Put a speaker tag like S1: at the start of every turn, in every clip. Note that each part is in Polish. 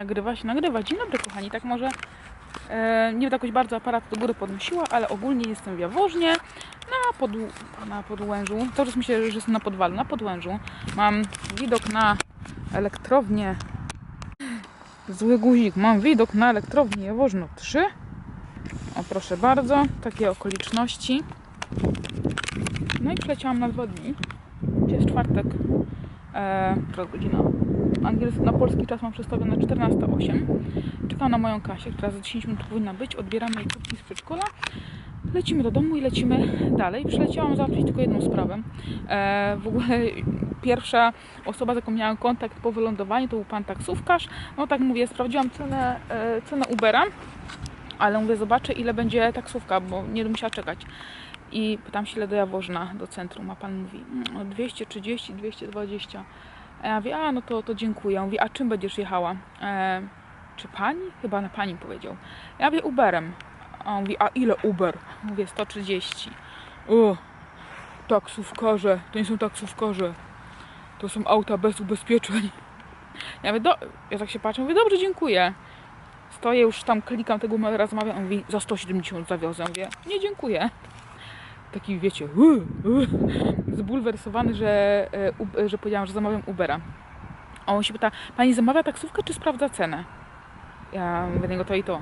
S1: Nagrywa się, nagrywa. Dzień dobry kochani, tak może e, nie będę jakoś bardzo aparat do góry podnosiła, ale ogólnie jestem w Jaworznie na, podł na Podłężu. To, że myślę, że jestem na Podwalu, na Podłężu. Mam widok na elektrownię. Zły guzik. Mam widok na elektrownię Jaworzno 3. O proszę bardzo, takie okoliczności. No i przyleciałam na dwa dni. Jest czwartek. E, która godzina? Angielski, na polski czas mam przestawiony na 14.08. Czekam na moją Kasię, która za 10 minut powinna być. Odbieramy jej kubki z przedszkola. Lecimy do domu i lecimy dalej. Przyleciałam załatwić tylko jedną sprawę. E, w ogóle pierwsza osoba, z jaką miałam kontakt po wylądowaniu, to był pan taksówkarz. No tak mówię, sprawdziłam cenę, e, cenę Ubera, ale mówię, zobaczę ile będzie taksówka, bo nie będę musiała czekać. I pytam się, ile do Jaworzna, do centrum, a pan mówi mm, 230, 220. A ja mówię, a no to, to dziękuję. Mówi, a czym będziesz jechała? E, czy pani? Chyba na pani powiedział. Ja mówię, Uberem. A on mówi, a ile Uber? Mówię, 130. O, taksówkarze, to nie są taksówkarze. To są auta bez ubezpieczeń. Ja mówię, do... ja tak się patrzę, mówię, dobrze, dziękuję. Stoję już tam, klikam tego, rozmawiam, on mówi, za 170 zawiozę. Mówię, nie dziękuję. Taki, wiecie, uh, uh, zbulwersowany, że, e, że powiedziałam, że zamawiam Ubera. On się pyta, pani zamawia taksówkę, czy sprawdza cenę? Ja mówię niego to i to.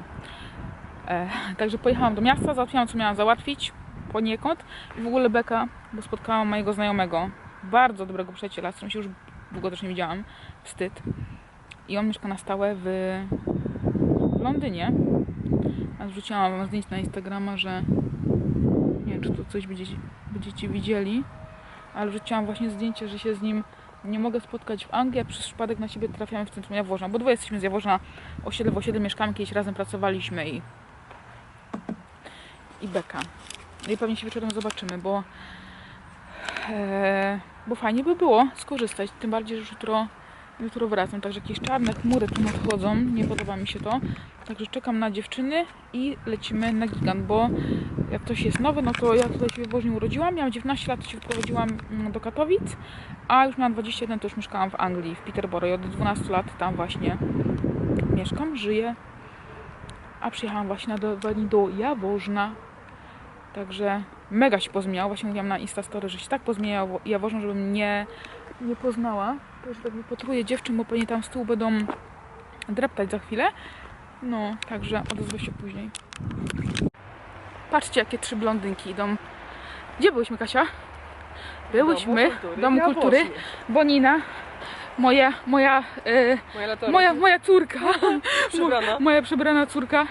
S1: E, także pojechałam do miasta, załatwiłam, co miałam załatwić poniekąd. I w ogóle beka, bo spotkałam mojego znajomego, bardzo dobrego przyjaciela, z którym się już długo też nie widziałam. Wstyd. I on mieszka na stałe w, w Londynie. A zrzuciłam wam zdjęcie na Instagrama, że czy to coś będziecie, będziecie widzieli, ale wrzuciłam właśnie zdjęcie, że się z nim nie mogę spotkać w Anglii, a przez przypadek na siebie trafiamy w centrum Jaworzna, bo dwoje jesteśmy z Jaworzna, osiedle w osiedle mieszkamy, kiedyś razem pracowaliśmy i i beka. No i pewnie się wieczorem zobaczymy, bo e, bo fajnie by było skorzystać, tym bardziej, że jutro, jutro wracam, także jakieś czarne chmury tu nadchodzą, nie podoba mi się to. Także czekam na dziewczyny i lecimy na gigant, bo jak ktoś jest nowy, no to ja tutaj się w Jaworznie urodziłam, miałam 19 lat, się wprowadziłam mm, do Katowic, a już miałam 21, to już mieszkałam w Anglii, w Peterborough. I od 12 lat tam właśnie mieszkam, żyję, a przyjechałam właśnie do, do, Jaworzna, także mega się pozmieniało, właśnie mówiłam na Instastory, że się tak pozmieniało Jaworzno, żebym nie, nie poznała, już tak wypatruję dziewczyn, bo pewnie tam z tyłu będą dreptać za chwilę, no, także odezwę się później. Patrzcie, jakie trzy blondynki idą. Gdzie byłyśmy, Kasia? Byłyśmy w Domu Kultury. Bonina, moja, moja, e,
S2: Moja
S1: moja, moja córka,
S2: Przebrana.
S1: moja przebrana córka.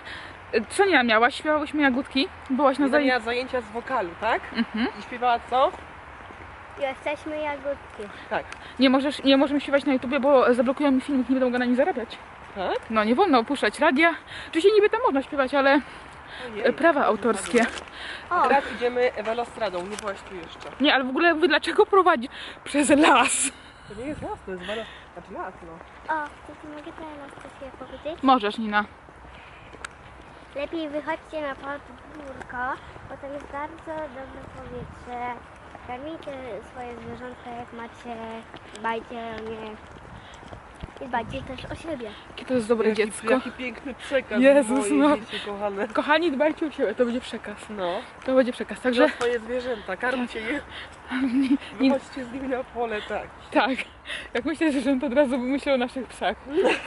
S1: E, Co nie miałaś? Śpiewałyśmy jagódki? Byłaś na
S2: miała zajęcia z wokalu, tak?
S1: Mhm.
S2: I śpiewała co?
S3: Jesteśmy jagódki.
S2: Tak.
S1: Nie, możesz, nie możemy śpiewać na YouTubie, bo zablokują mi filmik, nie będą mogła na nim zarabiać.
S2: Tak?
S1: No, nie wolno opuszczać radia. Oczywiście niby tam można śpiewać, ale
S2: Ojej.
S1: prawa autorskie.
S3: O,
S2: Teraz idziemy Ewelastradą, nie byłaś tu jeszcze.
S1: Nie, ale w ogóle wy dlaczego prowadzić przez las?
S2: To nie jest las, to jest Ewela... Znaczy las, no.
S3: o, to tu mogę teraz coś powiedzieć?
S1: Możesz, Nina.
S3: Lepiej wychodźcie na podwórko, bo tam jest bardzo dobre powietrze. Karmijcie swoje zwierzątka jak macie, dbajcie o nie. I dbajcie też o siebie.
S1: Jakie to jest dobre
S2: Jaki,
S1: dziecko.
S2: jaki piękny przekaz
S1: Jezus, no.
S2: dzieci kochane.
S1: Kochani, dbajcie o siebie, to będzie przekaz.
S2: No.
S1: To będzie przekaz.
S2: Że
S1: Także
S2: swoje zwierzęta, karmcie je. Wychodźcie z nimi na pole, tak.
S1: tak. Jak myślę, to od razu myślę o naszych psach.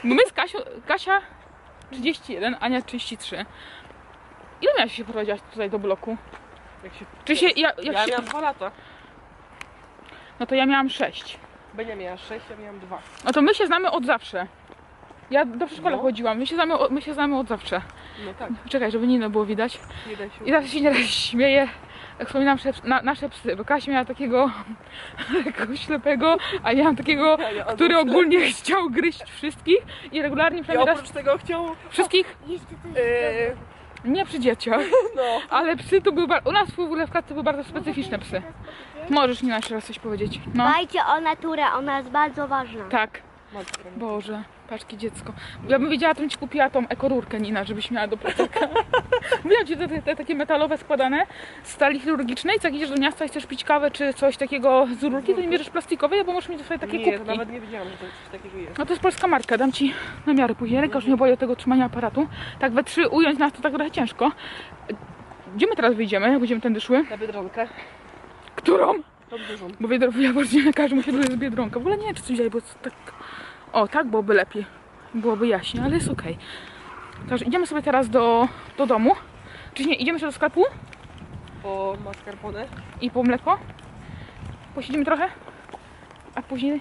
S1: Bo my z Kasią, Kasia 31, Ania 33. Ile miałaś się prowadziłaś tutaj do bloku?
S2: Jak się...
S1: Czy się, ja, jak
S2: Ja
S1: się,
S2: miałam dwa lata.
S1: No to ja miałam 6.
S2: Benia miała sześć, ja miałam dwa.
S1: No to my się znamy od zawsze. Ja do przedszkola
S2: No.
S1: chodziłam, my się, znamy, o- my się znamy od zawsze.
S2: No tak,
S1: Czekaj, żeby nie było widać.
S2: nie da się...
S1: I zawsze się nieraz śmieję, jak wspominam nasze, na, nasze psy, bo Kasia miała takiego, takiego ślepego, a ja miałam takiego,
S2: Ja, ja,
S1: który ogólnie chciał gryźć wszystkich i regularnie
S2: Ja
S1: przynajmniej raz
S2: oprócz tego chciał...
S1: wszystkich,
S3: Jeszcze coś
S2: Yy,
S1: nie przy dzieciach,
S2: no.
S1: ale psy to były, bar- u nas w ogóle w klatce były bardzo specyficzne psy. Możesz mi jeszcze raz coś powiedzieć. No,
S3: Dbajcie o naturę, ona jest bardzo ważna.
S1: tak. Boże. Paczki dziecko. Ja bym wiedziała, to bym ci kupiła tą ekorurkę Nina, żebyś miała do plecaka. Mówiłam ci te, te, te takie metalowe składane z stali chirurgicznej, co jak idziesz do miasta i chcesz pić kawę czy coś takiego z rurki, to nie bierzesz plastikowej, bo możesz mieć sobie takie
S2: nie,
S1: kubki.
S2: to nawet nie wiedziałam, że to coś takiego jest.
S1: No to jest polska marka, dam ci namiary później. Ręka już nie boi tego trzymania aparatu. Tak we trzy ująć nas to tak trochę ciężko. Gdzie my teraz wyjdziemy, jak będziemy tędy szły?
S2: Na Biedronkę,
S1: Którą?
S2: tą dużą.
S1: Bo Biedronka, ja właśnie każdy musi jest Biedronka. W ogóle nie wiem, czy coś dzieje, bo tak... O, tak byłoby lepiej. Byłoby jaśniej, ale jest okej. Także idziemy sobie teraz do, do domu. Czy nie, idziemy jeszcze do sklepu
S2: Po mascarpone.
S1: i po mleko. Posiedzimy trochę, a później...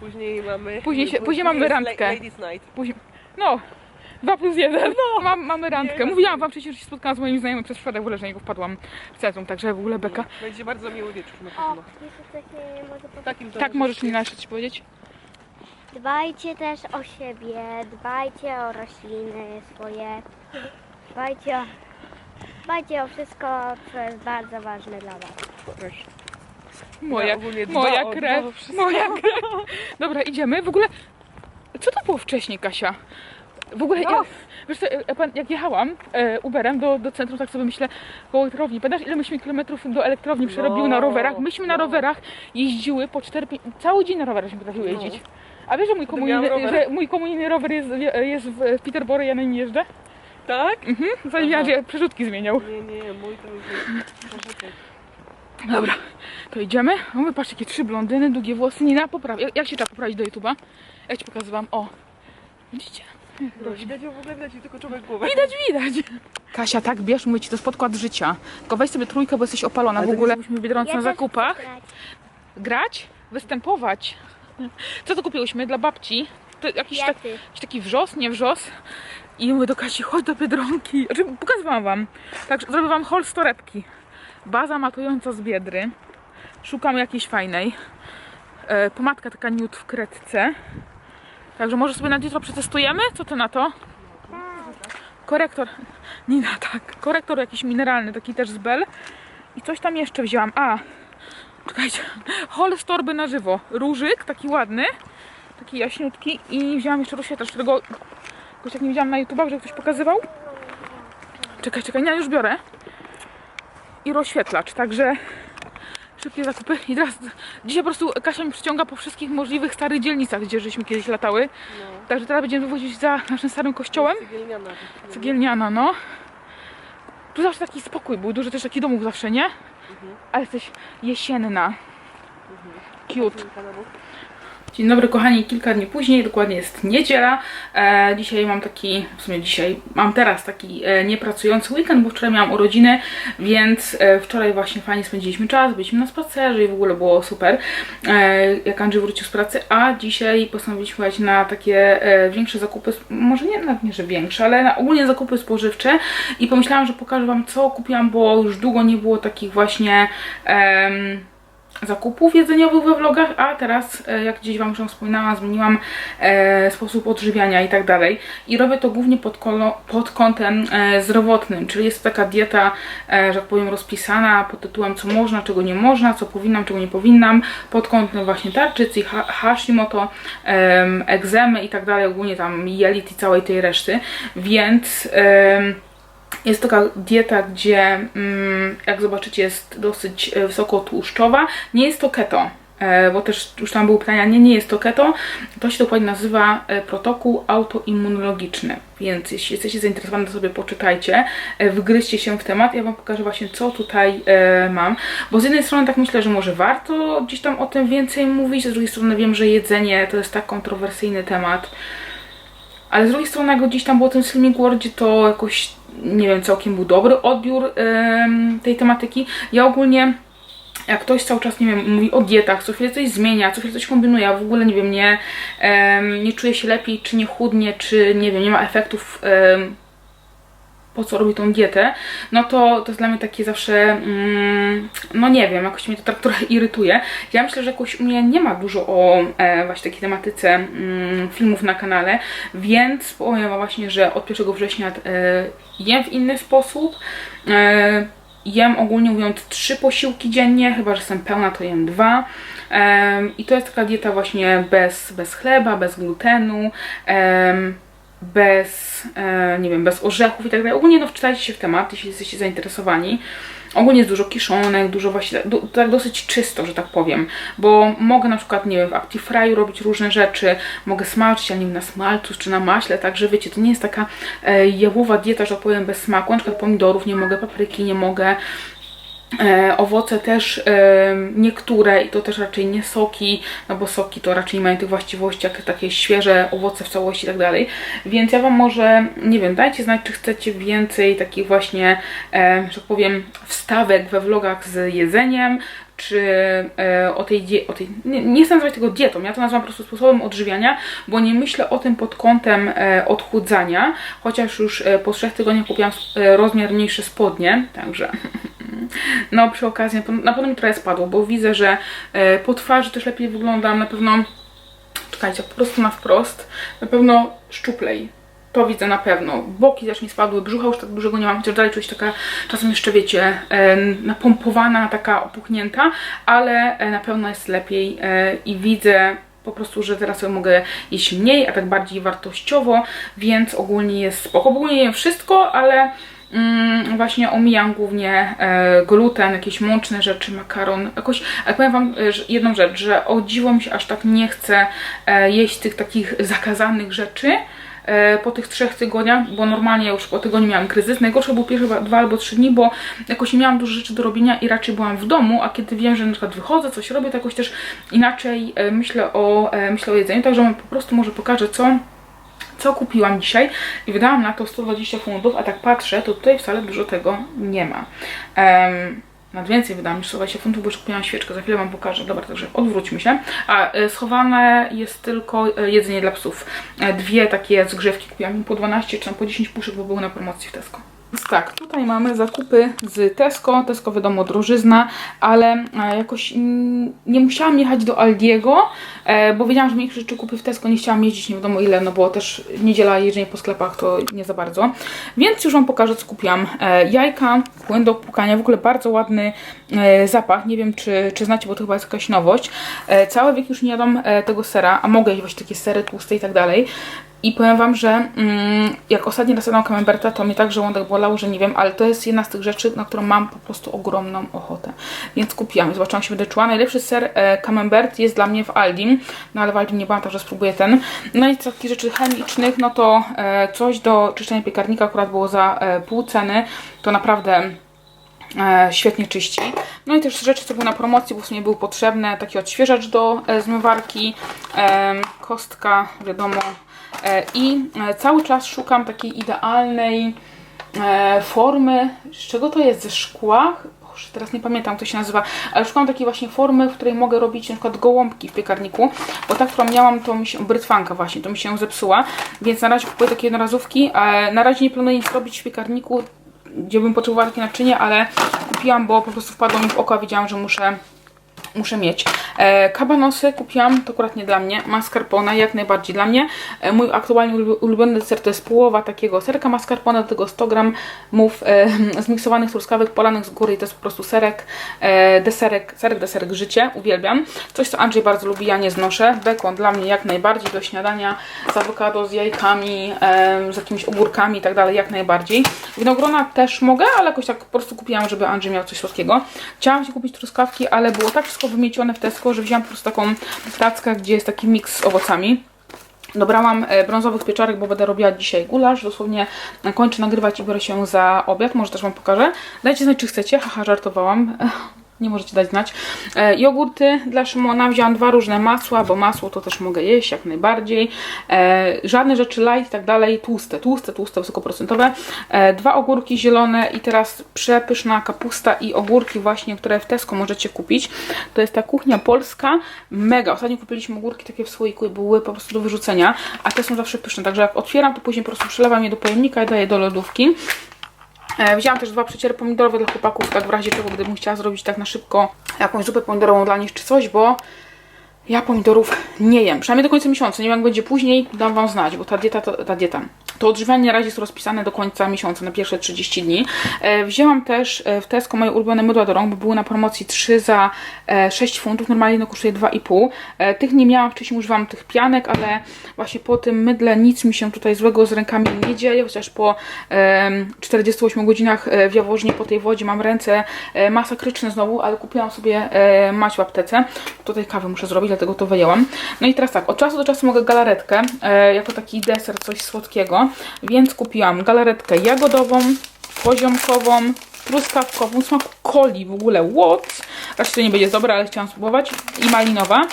S2: Później mamy...
S1: Później się- później mamy
S2: jest
S1: randkę.
S2: la- Ladies night.
S1: później... No, dwa plus jeden. No, Mam, mamy randkę.
S2: Nie,
S1: Mówiłam wam przecież, że się spotkałam z moimi znajomymi przez przypadek, w ogóle, że na niego wpadłam w centrum, także w ogóle beka.
S2: Będzie bardzo miły wieczór na
S3: O,
S2: pewno.
S3: jeszcze coś nie mogę powiedzieć.
S2: Takim to
S1: Tak, możesz mi jeszcze coś powiedzieć?
S3: Dbajcie też o siebie, dbajcie o rośliny swoje, dbajcie o, dbajcie o wszystko, co jest bardzo ważne dla Was.
S2: Też.
S1: Moja,
S2: Ja ogólnie dba
S1: moja
S2: o-
S1: krew,
S2: dba o wszystko.
S1: moja krew. Dobra, idziemy. W ogóle, co to było wcześniej, Kasia? W ogóle,
S2: No.
S1: ja, wiesz co, e, pan- jak jechałam e, Uberem do, do centrum, tak sobie myślę, koło elektrowni. Pamiętasz, ile myśmy kilometrów do elektrowni przerobiły na
S2: No,
S1: rowerach? Myśmy na
S2: no.
S1: rowerach jeździły po 4 cały dzień na rowerach się potrafiły
S2: No.
S1: jeździć. A wiesz, że mój, komunijny,
S2: rower.
S1: że mój komunijny rower jest, jest w Peterborough, ja na nim jeżdżę?
S2: Tak?
S1: Mhm, zanim że przerzutki zmieniał.
S2: Nie, nie, mój to już jest...
S1: Dobra, to idziemy. O, my patrz, jakie trzy blondyny, długie włosy. Nina, popraw. Jak, jak się trzeba poprawić do YouTube'a? Jak ci pokazywałam? O, widzicie?
S2: No, widać ją w ogóle, widać tylko człowiek głowę.
S1: Widać, widać. Kasia, tak, bierz, mówię ci, to jest podkład życia. Tylko weź sobie trójkę, bo jesteś opalona
S2: Ale
S1: w ogóle. Byliśmy w Biedronce na
S3: też
S1: zakupach.
S3: grać.
S1: Grać? Występować. Co to kupiłyśmy? Dla babci? To jakiś, tak, jakiś taki wrzos, nie wrzos. I mówię do Kasi, chodź do Biedronki. Znaczy, pokazywałam wam. Także zrobię wam haul z torebki. Baza matująca z Biedry. Szukam jakiejś fajnej. E, pomadka taka nude w kredce. Także może sobie na jutro przetestujemy? Co ty na to? Korektor. Nina, tak. Korektor jakiś mineralny, taki też z Bell. I coś tam jeszcze wzięłam. A, czekajcie. Hol z torby na żywo. Różyk, taki ładny. Taki jaśniutki. I wzięłam jeszcze rozświetlacz, którego jakoś tak nie widziałam na YouTubach, że ktoś pokazywał. Czekaj, czekaj, ja już biorę. I rozświetlacz, także szybkie zakupy. I teraz dzisiaj po prostu Kasia mi przyciąga po wszystkich możliwych starych dzielnicach, gdzie żeśmy kiedyś latały.
S2: No.
S1: Także teraz będziemy wywozić za naszym starym kościołem.
S2: Cegielniana.
S1: Cegielniana, no. Tu zawsze taki spokój był, dużo też takich domów zawsze, nie?
S2: Mhm.
S1: Ale jesteś jesienna. Cute. Dzień dobry kochani, kilka dni później, dokładnie jest niedziela. E, dzisiaj mam taki, w sumie dzisiaj, mam teraz taki e, niepracujący weekend, bo wczoraj miałam urodziny, więc e, wczoraj właśnie fajnie spędziliśmy czas, byliśmy na spacerze i w ogóle było super, e, jak Andrzej wrócił z pracy, a dzisiaj postanowiliśmy jechać na takie e, większe zakupy, może nie, nawet nie, że większe, ale na ogólnie zakupy spożywcze. I pomyślałam, że pokażę Wam co kupiłam, bo już długo nie było takich właśnie... em, zakupów jedzeniowych we vlogach, a teraz, e, jak gdzieś Wam już wspominałam, zmieniłam e, sposób odżywiania i tak dalej. I robię to głównie pod, kolo, pod kątem e, zdrowotnym, czyli jest taka dieta, e, że tak powiem, rozpisana pod tytułem co można, czego nie można, co powinnam, czego nie powinnam, pod kątem właśnie tarczycy, ha Hashimoto, em, egzemy i tak dalej, ogólnie tam jelit i całej tej reszty, więc... em, jest taka dieta, gdzie mm, jak zobaczycie jest dosyć e, wysoko tłuszczowa. Nie jest to keto, e, bo też już tam były pytania, nie, nie jest to keto. To się dokładnie nazywa e, protokół autoimmunologiczny. Więc jeśli jesteście zainteresowani, to sobie poczytajcie, wgryźcie się w temat. Ja Wam pokażę właśnie, co tutaj mam. Bo z jednej strony tak myślę, że może warto gdzieś tam o tym więcej mówić, z drugiej strony wiem, że jedzenie to jest tak kontrowersyjny temat. Ale z drugiej strony, jak gdzieś tam było w tym Slimming to jakoś, nie wiem, całkiem był dobry odbiór tej tematyki. Ja ogólnie, jak ktoś cały czas, nie wiem, mówi o dietach, co chwilę coś zmienia, co chwilę coś kombinuje, a w ogóle, nie wiem, nie, em, nie czuje się lepiej, czy nie chudnie, czy, nie wiem, nie ma efektów em, po co robi tą dietę, no to to jest dla mnie takie zawsze, mm, no nie wiem, jakoś mnie to tak trochę irytuje. Ja myślę, że jakoś u mnie nie ma dużo o e, właśnie takiej tematyce mm, filmów na kanale, więc powiem właśnie, że od 1 września e, jem w inny sposób. E, jem ogólnie mówiąc trzy posiłki dziennie, chyba że jestem pełna, to jem dwa. Em, I to jest taka dieta właśnie bez, bez chleba, bez glutenu, em, bez, e, nie wiem, bez orzechów i tak dalej. Ogólnie no, wczytajcie się w temat, jeśli jesteście zainteresowani. Ogólnie jest dużo kiszonek, dużo właśnie, du, tak dosyć czysto, że tak powiem, bo mogę na przykład, nie wiem, w Actifryu robić różne rzeczy, mogę smażyć, ale nie wiem, na smalcu czy na maśle, także wiecie, to nie jest taka e, jałowa dieta, że tak powiem, bez smaku, na przykład pomidorów nie mogę, papryki nie mogę, owoce też e, niektóre i to też raczej nie soki, no bo soki to raczej nie mają tych właściwości jak takie świeże owoce w całości i tak dalej. Więc ja Wam może, nie wiem, dajcie znać, czy chcecie więcej takich właśnie, e, że tak powiem, wstawek we vlogach z jedzeniem, czy e, o tej, o tej nie, nie chcę nazywać tego dietą, ja to nazywam po prostu sposobem odżywiania, bo nie myślę o tym pod kątem e, odchudzania, chociaż już e, po trzech tygodniach kupiłam e, rozmiar mniejsze spodnie, także no przy okazji na pewno- mi trochę spadło, bo widzę, że e, po twarzy też lepiej wyglądam, na pewno, czekajcie, po prostu na wprost, na pewno szczuplej. To widzę na pewno. Boki też mi spadły, brzucha już tak dużego nie mam, chociaż dalej czuć taka czasem jeszcze, wiecie, e, napompowana, taka opuchnięta, ale e, na pewno jest lepiej i widzę po prostu, że teraz sobie mogę jeść mniej, a tak bardziej wartościowo, więc ogólnie jest spoko. Ogólnie jem wszystko, ale mm, właśnie omijam głównie e, gluten, jakieś mączne rzeczy, makaron, jakoś, ale powiem Wam e, jedną rzecz, że o dziwo mi się aż tak nie chce e, jeść tych takich zakazanych rzeczy, e, po tych trzech tygodniach, bo normalnie już po tygodniu miałam kryzys. Najgorsze było pierwsze dwa albo trzy dni, bo jakoś nie miałam dużo rzeczy do robienia i raczej byłam w domu, a kiedy wiem, że na przykład wychodzę, coś robię, to jakoś też inaczej e, myślę o, e, myślę o jedzeniu, także po prostu może pokażę, co co kupiłam dzisiaj i wydałam na to 120 funtów, a tak patrzę, to tutaj wcale dużo tego nie ma. Um, nawet więcej wydałam niż 120 funtów, bo już kupiłam świeczkę, za chwilę Wam pokażę. Dobra, także odwróćmy się. A e, schowane jest tylko e, jedzenie dla psów. E, Dwie takie zgrzewki kupiłam po 12 czy tam po 10 puszek, bo były na promocji w Tesco. Tak, tutaj mamy zakupy z Tesco. Tesco wiadomo drożyzna, ale e, jakoś nie musiałam jechać do Aldiego, e, bo wiedziałam, że większość rzeczy kupię w Tesco. Nie chciałam jeździć nie wiadomo ile, no bo też niedziela jeżdżenie po sklepach to nie za bardzo. Więc już Wam pokażę, co kupiłam. E, Jajka, płyn do płukania, w ogóle bardzo ładny zapach. Nie wiem, czy, czy znacie, bo to chyba jest jakaś nowość. Cały wiek już nie jadam tego sera, a mogę jeść właśnie takie sery tłuste i tak dalej. I powiem Wam, że mm, jak ostatni raz jadłam camemberta, to mnie tak żołądek bolał, że nie wiem, ale to jest jedna z tych rzeczy, na którą mam po prostu ogromną ochotę. Więc kupiłam. Zobaczyłam, się będę czuła. Najlepszy ser e, camembert jest dla mnie w Aldim, no ale w Aldim nie byłam, także spróbuję ten. No i z takich rzeczy chemicznych, no to e, coś do czyszczenia piekarnika akurat było za e, pół ceny. To naprawdę e, świetnie czyści. No i też rzeczy, co były na promocji, bo w sumie były potrzebne, taki odświeżacz do e, zmywarki, e, kostka, wiadomo. E, I e, cały czas szukam takiej idealnej e, formy, z czego to jest, ze szkła? Teraz nie pamiętam, jak to się nazywa, ale szukam takiej właśnie formy, w której mogę robić na przykład gołąbki w piekarniku, bo ta, którą miałam, to mi się, brytwanka właśnie, to mi się zepsuła, więc na razie kupuję takie jednorazówki, na razie nie planuję nic robić w piekarniku, gdzie bym potrzebowała takie naczynie, ale kupiłam, bo po prostu wpadło mi w oko, a że muszę muszę mieć. E, kabanosy kupiłam, to akurat nie dla mnie. Mascarpone jak najbardziej dla mnie. E, mój aktualnie ulu- ulubiony deser to jest połowa takiego serka mascarpone, do tego 100 gram mów e, zmiksowanych truskawek polanych z góry i to jest po prostu serek, e, deserek, serek, deserek życie. Uwielbiam. Coś, co Andrzej bardzo lubi, ja nie znoszę. Bekon dla mnie jak najbardziej do śniadania z awokado, z jajkami, z jakimiś ogórkami i tak dalej, jak najbardziej. Winogrona też mogę, ale jakoś tak po prostu kupiłam, żeby Andrzej miał coś słodkiego. Chciałam się kupić truskawki, ale było tak wszystko wymiecione w Tesco, że wziąłam po prostu taką tackę, gdzie jest taki miks z owocami. Dobrałam e, brązowych pieczarek, bo będę robiła dzisiaj gulasz. Dosłownie kończę nagrywać i biorę się za obiad. Może też Wam pokażę. Dajcie znać, czy chcecie. Haha, żartowałam. Nie możecie dać znać. E, jogurty dla Szymona. Wziąłam dwa różne masła, bo masło to też mogę jeść jak najbardziej. E, żadne rzeczy light i tak dalej. Tłuste, tłuste, tłuste, wysokoprocentowe. E, dwa ogórki zielone i teraz przepyszna kapusta i ogórki właśnie, które w Tesco możecie kupić. To jest ta kuchnia polska. Mega. Ostatnio kupiliśmy ogórki takie w słoiku i były po prostu do wyrzucenia, a te są zawsze pyszne. Także jak otwieram, to później po prostu przelewam je do pojemnika i daję do lodówki. E, Wzięłam też dwa przeciery pomidorowe dla chłopaków, tak w razie czego, gdybym chciała zrobić tak na szybko jakąś zupę pomidorową dla nich czy coś, bo ja pomidorów nie jem. Przynajmniej do końca miesiąca. Nie wiem jak będzie później, dam Wam znać, bo ta dieta, to, ta dieta, To odżywianie na razie jest rozpisane do końca miesiąca, na pierwsze 30 dni. E, wzięłam też e, w Tesco moje ulubione mydła do rąk, bo były na promocji 3 za e, 6 funtów, normalnie no kosztuje 2,5. E, tych nie miałam, wcześniej używałam tych pianek, ale właśnie po tym mydle nic mi się tutaj złego z rękami nie dzieje, chociaż po e, 48 godzinach w po tej wodzie mam ręce e, masakryczne znowu, ale kupiłam sobie e, mać w aptece. Tutaj kawę muszę zrobić, dlatego to wyjęłam. No i teraz tak, od czasu do czasu mogę galaretkę, e, jako taki deser, coś słodkiego, więc kupiłam galaretkę jagodową, poziomkową, truskawkową, smaku coli w ogóle, what? Raczej to nie będzie dobre, ale chciałam spróbować. I malinowa.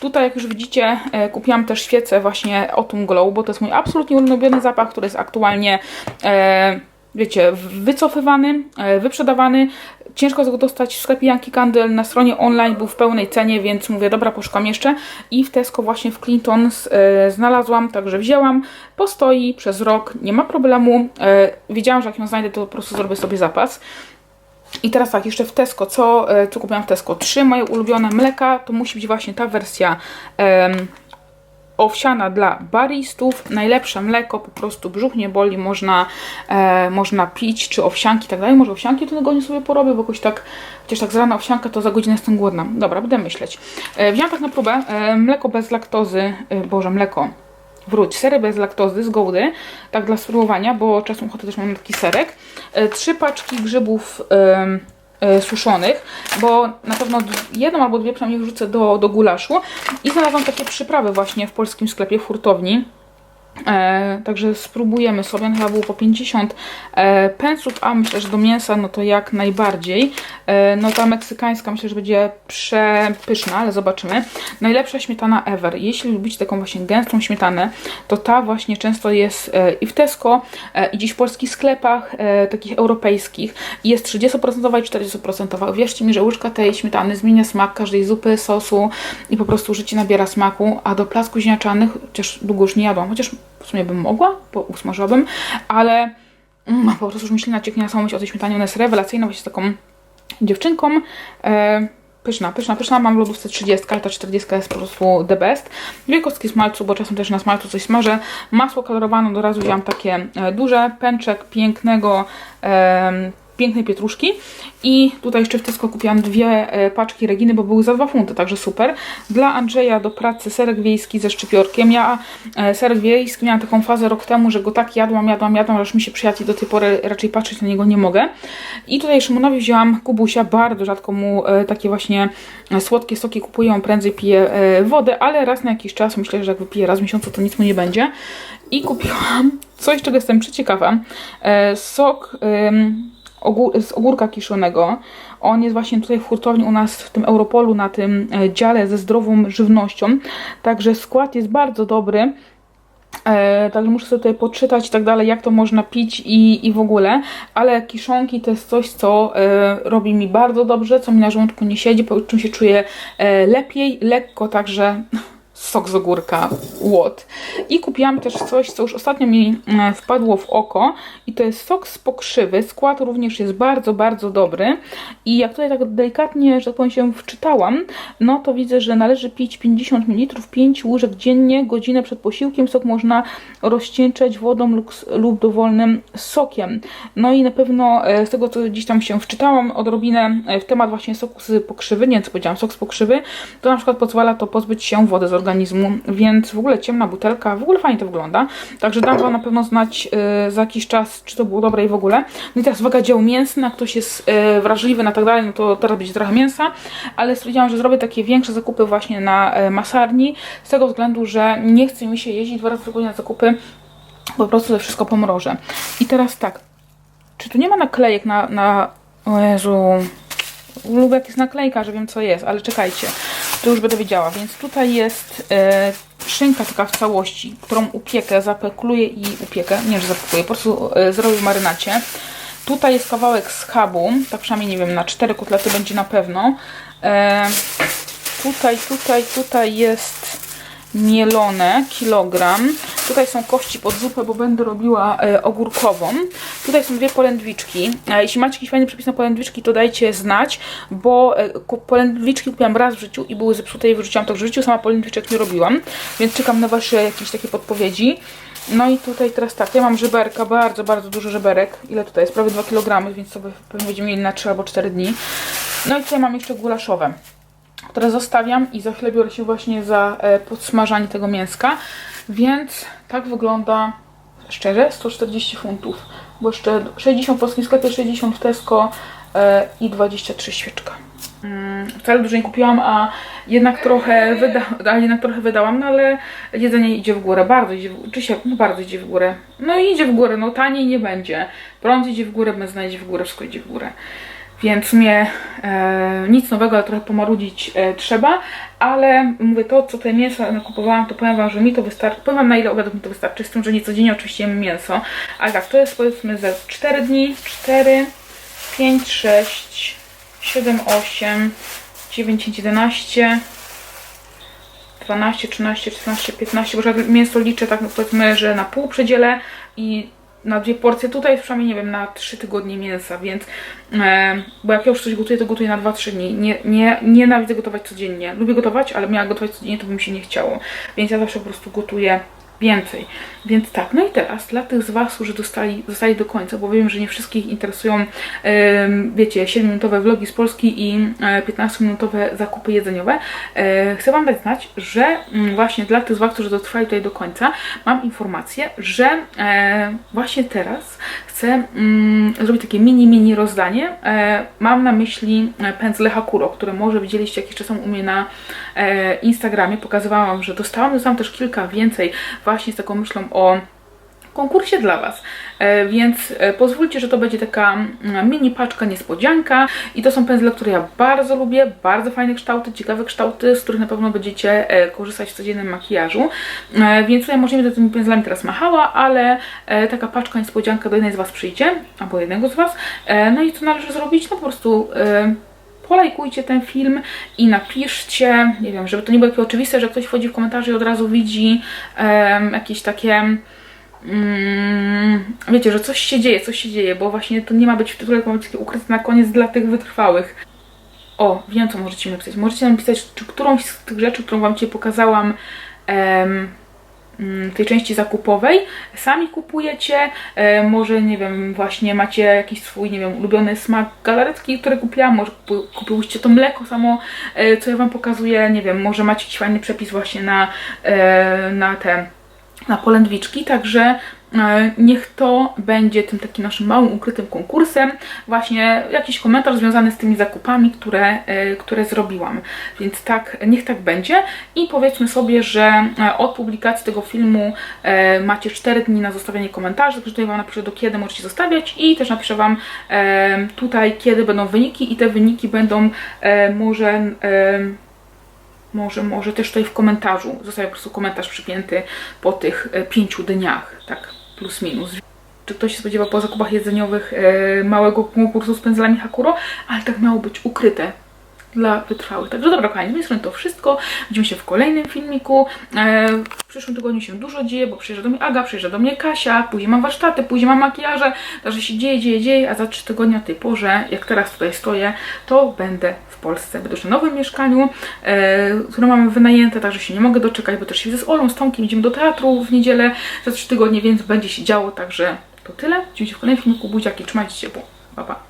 S1: Tutaj, jak już widzicie, e, kupiłam też świecę właśnie Autumn Glow, bo to jest mój absolutnie ulubiony zapach, który jest aktualnie, e, wiecie, wycofywany, e, wyprzedawany. Ciężko go dostać w sklepie Yankee Candle. Na stronie online był w pełnej cenie, więc mówię, dobra, poszukam jeszcze. I w Tesco właśnie w Clintons e, znalazłam, także wzięłam. Postoi przez rok, nie ma problemu. E, wiedziałam, że jak ją znajdę, to po prostu zrobię sobie zapas. I teraz tak, jeszcze w Tesco, co, co kupiłam w Tesco? Trzy moje ulubione mleka, to musi być właśnie ta wersja owsiana dla baristów. Najlepsze mleko, po prostu brzuch nie boli, można, e, można pić, czy owsianki i tak dalej. Może owsianki tym tygodniu sobie porobię, bo jakoś tak, chociaż tak z rana owsianka, to za godzinę jestem głodna. Dobra, będę myśleć. E, wziąłam tak na próbę e, mleko bez laktozy, e, boże, mleko. Wróć, sery bez laktozy z gołdy, tak dla spróbowania, bo czasem ochotę też mam taki serek. E, trzy paczki grzybów suszonych, bo na pewno jedną albo dwie przynajmniej wrzucę do, do gulaszu. I znalazłam takie przyprawy właśnie w polskim sklepie, w hurtowni. E, także spróbujemy sobie, on chyba było po 50 e, pensów, a myślę, że do mięsa no to jak najbardziej. E, no ta meksykańska myślę, że będzie przepyszna, ale zobaczymy. Najlepsza śmietana ever. Jeśli lubicie taką właśnie gęstą śmietanę, to ta właśnie często jest e, i w Tesco, e, i dziś w polskich sklepach, e, takich europejskich. Jest 30% i 40%. Wierzcie mi, że łyżka tej śmietany zmienia smak każdej zupy, sosu i po prostu życie nabiera smaku, a do placków ziemniaczanych, chociaż długo już nie jadłam, chociaż w sumie bym mogła, bo usmażyłabym, ale mm, po prostu już myśli nacieknie na samą myśl o tej śmietanie, ona jest rewelacyjna, właśnie z taką dziewczynką. E, pyszna, pyszna, pyszna. Mam w lodówce 30, ale ta 40 jest po prostu the best. Dwie smalcu, bo czasem też na smalcu coś smażę. Masło kolorowane, od razu wziąłam takie e, duże. Pęczek pięknego, em, pięknej pietruszki. I tutaj jeszcze w Tesco kupiłam dwie e, paczki Reginy, bo były za 2 funty, także super. Dla Andrzeja do pracy serek wiejski ze szczypiorkiem. Ja e, serek wiejski miałam taką fazę rok temu, że go tak jadłam, jadłam, jadłam, aż mi się przyjadł i do tej pory raczej patrzeć na niego nie mogę. I tutaj Szymonowi wzięłam kubusia, bardzo rzadko mu e, takie właśnie słodkie soki kupuję, on prędzej pije wodę, ale raz na jakiś czas, myślę, że jak wypije raz w miesiącu, to nic mu nie będzie. I kupiłam coś, czego jestem przeciekawa. Sok... z ogórka kiszonego. On jest właśnie tutaj w hurtowni u nas w tym Europolu, na tym e, dziale ze zdrową żywnością. Także skład jest bardzo dobry. E, także muszę sobie tutaj poczytać i tak dalej, jak to można pić i, i w ogóle. Ale kiszonki to jest coś, co e, robi mi bardzo dobrze, co mi na żołądku nie siedzi, po czym się czuję e, lepiej, lekko, także sok z ogórka, what. I kupiłam też coś, co już ostatnio mi e, wpadło w oko i to jest sok z pokrzywy. Skład również jest bardzo, bardzo dobry i jak tutaj tak delikatnie, że tak powiem się wczytałam, no to widzę, że należy pić 50 ml, 5 łyżek dziennie, godzinę przed posiłkiem. Sok można rozcieńczać wodą lub, lub dowolnym sokiem. No i na pewno e, z tego, co gdzieś tam się wczytałam odrobinę e, w temat właśnie soku z pokrzywy, nie wiem co powiedziałam, sok z pokrzywy, to na przykład pozwala to pozbyć się wody z organizmu, więc w ogóle ciemna butelka, w ogóle fajnie to wygląda. Także dam Wam na pewno znać e, za jakiś czas, czy to było dobre i w ogóle. No i teraz uwaga, dział mięsny, jak ktoś jest e, wrażliwy na tak dalej, no to teraz będzie trochę mięsa, ale stwierdziłam, że zrobię takie większe zakupy właśnie na e, masarni, z tego względu, że nie chce mi się jeździć dwa razy w tygodniu na zakupy, po prostu to wszystko pomrożę. I teraz tak, czy tu nie ma naklejek na, na... O Jezu, lubię jak jest naklejka, że wiem co jest, ale czekajcie, to już będę wiedziała, więc tutaj jest e, szynka taka w całości, którą upiekę, zapekluję i upiekę, nie, że zapekluję, po prostu e, zrobię w marynacie. Tutaj jest kawałek schabu, tak przynajmniej nie wiem, na cztery kotlety będzie na pewno. E, tutaj, tutaj, tutaj jest mielone, kilogram. Tutaj są kości pod zupę, bo będę robiła e, ogórkową. Tutaj są dwie polędwiczki. E, jeśli macie jakiś fajny przepis na polędwiczki, to dajcie znać, bo e, polędwiczki kupiłam raz w życiu i były zepsute i wyrzuciłam to w życiu. Sama polędwiczek nie robiłam, więc czekam na Wasze jakieś takie podpowiedzi. No i tutaj teraz tak, ja mam żeberka, bardzo, bardzo dużo żeberek. Ile tutaj jest? Prawie 2 kg, więc sobie pewnie będziemy mieli na 3 albo 4 dni. No i tutaj mam jeszcze gulaszowe, które zostawiam i za chwilę biorę się właśnie za e, podsmażanie tego mięska. Więc tak wygląda, szczerze, 140 funtów. Bo jeszcze 60 w polskim sklepie, 60 w Tesco e, i 23 świeczka. Mm, wcale dużo nie kupiłam, a jednak trochę, wyda a jednak trochę wydałam, no ale jedzenie idzie w górę, bardzo idzie w się, no bardzo idzie w górę. No i idzie w górę, no taniej nie będzie. Prąd idzie w górę, benzyna idzie w górę, wszystko idzie w górę. Więc mnie e, nic nowego, ale trochę pomarudzić e, trzeba, ale mówię to, co te mięso nakupowałam, to powiem Wam, że mi to wystarczy, powiem na ile obiadów mi to wystarczy, z tym, że nie codziennie oczywiście jem mięso, ale tak, to jest powiedzmy ze 4 dni, 4, 5, 6, 7, 8, 9, 10, 11, 12, 13, 14, 15, bo jak mięso liczę tak no powiedzmy, że na pół przedzielę i na dwie porcje, tutaj jest przynajmniej, nie wiem, na 3 tygodnie mięsa, więc e, bo jak ja już coś gotuję, to gotuję na 2-3 dni. Nie, nie, nienawidzę gotować codziennie. Lubię gotować, ale miała gotować codziennie, to by mi się nie chciało. Więc ja zawsze po prostu gotuję więcej. Więc tak, no i teraz dla tych z Was, którzy dostali, zostali do końca, bo wiem, że nie wszystkich interesują, wiecie, 7-minutowe vlogi z Polski i e, 15-minutowe zakupy jedzeniowe, e, chcę Wam dać znać, że mm, właśnie dla tych z Was, którzy dotrwali tutaj do końca, mam informację, że e, właśnie teraz chcę mm, zrobić takie mini, mini rozdanie. E, mam na myśli e, pędzle Hakuro, które może widzieliście jakiś czas u mnie na e, Instagramie. Pokazywałam że dostałam, dostałam też kilka więcej właśnie z taką myślą o konkursie dla Was. E, więc e, pozwólcie, że to będzie taka mm, mini paczka niespodzianka i to są pędzle, które ja bardzo lubię, bardzo fajne kształty, ciekawe kształty, z których na pewno będziecie e, korzystać w codziennym makijażu. Więc tutaj może nie będę tymi pędzlami teraz machała, ale taka paczka niespodzianka do jednej z Was przyjdzie, albo jednego z Was. No i co należy zrobić? No po prostu polajkujcie ten film i napiszcie, nie wiem, żeby to nie było takie oczywiste, że ktoś wchodzi w komentarze i od razu widzi em, jakieś takie mm, wiecie, że coś się dzieje, coś się dzieje, bo właśnie to nie ma być w tytule, tylko ma być ukryte na koniec dla tych wytrwałych. O, wiem co możecie mi napisać. Możecie napisać, czy którąś z tych rzeczy, którą Wam dzisiaj pokazałam tej części zakupowej. Sami kupujecie, e, może nie wiem, właśnie macie jakiś swój, nie wiem, ulubiony smak galaretki, które kupiłam, może kupiłyście to mleko samo, e, co ja Wam pokazuję, nie wiem, może macie jakiś fajny przepis właśnie na, e, na te na polędwiczki, także niech to będzie tym takim naszym małym, ukrytym konkursem, właśnie jakiś komentarz związany z tymi zakupami, które, e, które zrobiłam. Więc tak, niech tak będzie i powiedzmy sobie, że e, od publikacji tego filmu e, macie 4 dni na zostawianie komentarzy, także tutaj Wam napiszę do kiedy możecie zostawiać i też napiszę Wam e, tutaj kiedy będą wyniki i te wyniki będą e, może... E, może, może też tutaj w komentarzu, zostawię po prostu komentarz przypięty po tych e, pięciu dniach, tak plus minus. Czy ktoś się spodziewał po zakupach jedzeniowych e, małego konkursu z pędzlami Hakuro, ale tak miało być ukryte dla wytrwałych. Także dobra, kochani, z mojej strony to wszystko. Widzimy się w kolejnym filmiku. E, w przyszłym tygodniu się dużo dzieje, bo przyjeżdża do mnie Aga, przyjeżdża do mnie Kasia, później mam warsztaty, później mam makijaże, także się dzieje, dzieje, dzieje, a za trzy tygodnie o tej porze, jak teraz tutaj stoję, to będę Polsce. Będę już na nowym mieszkaniu, e, które mamy wynajęte, także się nie mogę doczekać, bo też się widzę z Olą, z Tomkiem, idziemy do teatru w niedzielę za trzy tygodnie, więc będzie się działo, także to tyle. Widzimy w kolejnym filmiku. Buziaki, trzymajcie się ciepło. Pa, pa.